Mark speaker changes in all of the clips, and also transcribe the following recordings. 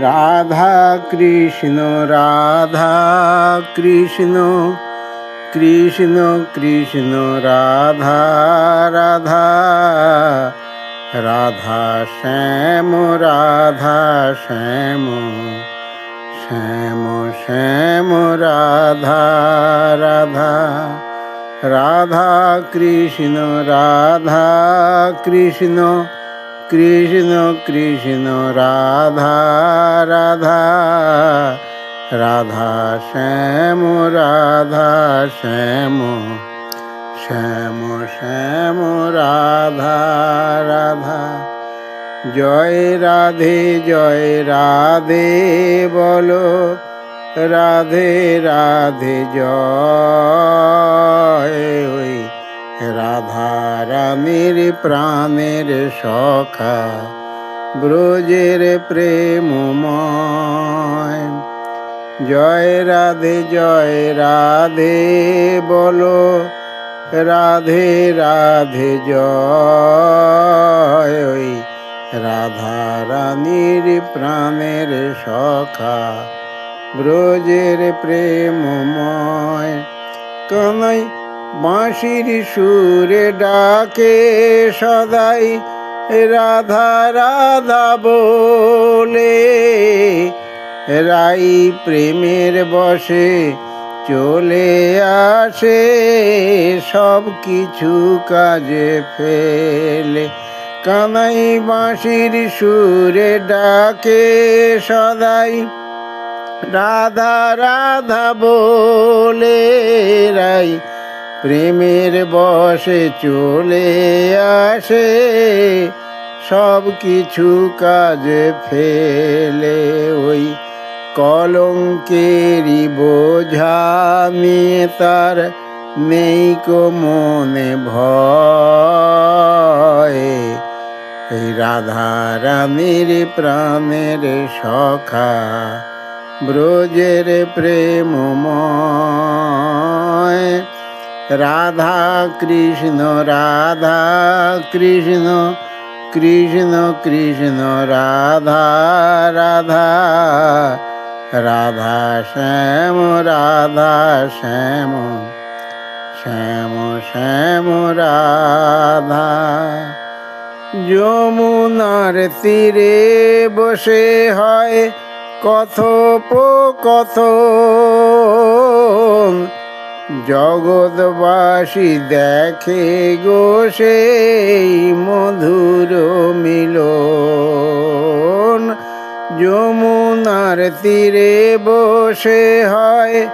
Speaker 1: রাধা কৃষ্ণ রাধা কৃষ্ণ কৃষ্ণ কৃষ্ণ, রাধা রাধা রাধা শ্যাম রাধা শ্যাম শ্যাম শ্যাম, রাধা রাধা রাধা কৃষ্ণ রাধা কৃষ্ণ কৃষ্ণ কৃষ্ণ, রাধা রাধা রাধা, শ্যাম রাধা, শ্যাম শ্যাম শ্যাম, রাধা রাধা। জয় রাধে জয় রাধে বলো, রাধে রাধে, জয়। রানীর প্রাণের সখা, ব্রজের প্রেমময়। জয় রাধে জয় রাধে, বলো রাধে রাধে, জয়। ওই রাধা রানীর প্রাণের সখা, ব্রজের প্রেমময়। কানাই বাঁশির সুরে ডাকে সদাই, রাধা রাধা বলে। রাই প্রেমের বসে চলে আসে, সব কিছু কাজে ফেলে। কানাই বাঁশির সুরে ডাকে সদাই, রাধা রাধা বলে। রাই প্রেমের বসে চলে আসে, সব কিছু কাজে ফেলে ওই কলঙ্কেরই বোঝা নিয়ে তার নেই কো মনে ভয়। এই রাধা রানীর প্রাণের সখা, ব্রজের প্রেমময়। রাধা কৃষ্ণ রাধা কৃষ্ণ কৃষ্ণ কৃষ্ণ, রাধা রাধা রাধা শ্যাম রাধা শ্যাম শ্যাম শ্যাম, রাধা। যমুনার তীরে বসে হয় কথোপকথন। জগৎবাসী দেখে গো সেই মধুর মিলন। যমুনার তীরে বসে হয়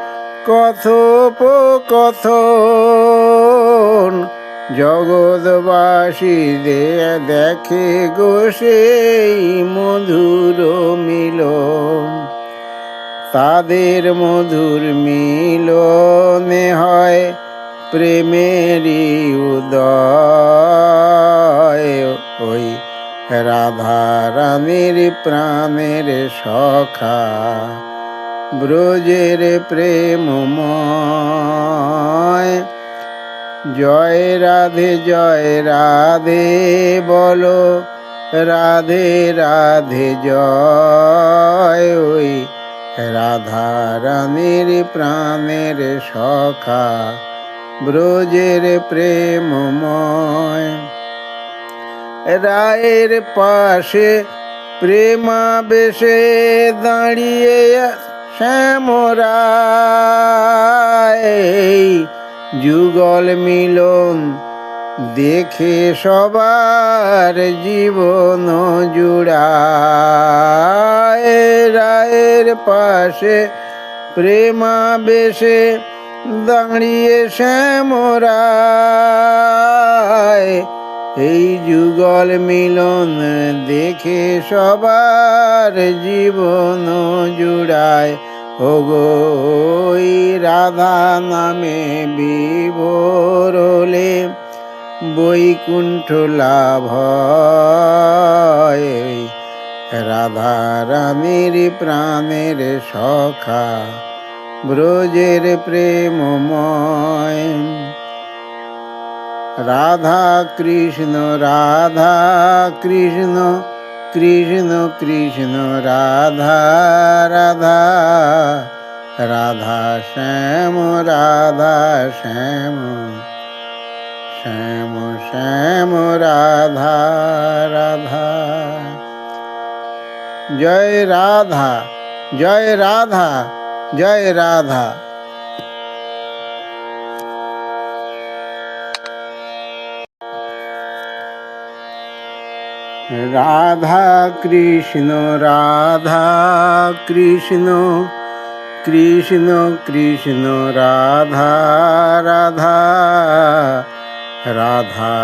Speaker 1: কথোপকথন। জগৎবাসী দে দেখে গো সেই মধুর মিলন। তাদের মধুর মিলনে হয় প্রেমেরই উদয়। ওই রাধা রানীর প্রাণের সখা, ব্রজের প্রেমময়। জয় রাধে জয় রাধে, বলো রাধে রাধে, জয়। ওই রাধা রানীর প্রাণের সখা, ব্রজের প্রেমময়। রায়ের পাশে প্রেমা বেশে দাঁড়িয়ে শ্যামরায় যুগল মিলন দেখে সবার জীবন জুড়ায়। রায়ের পাশে প্রেমা বেশে দাঁড়িয়ে শ্যামরায় এই যুগল মিলন দেখে সবার জীবন জুড়ায় ওই রাধা নামে বিভোরলে বৈকুণ্ঠ লাভ হয়। রাধা রানীর প্রাণের সখা, ব্রজের প্রেমময়। রাধা কৃষ্ণ রাধা কৃষ্ণ কৃষ্ণ কৃষ্ণ, রাধা রাধা রাধা শ্যাম রাধা শ্যাম শ্যাম শ্যাম, রাধা রাধা। জয় রাধা জয় রাধা জয় রাধা রাধা কৃষ্ণ রাধা কৃষ্ণ কৃষ্ণ কৃষ্ণ রাধা রাধা রাধা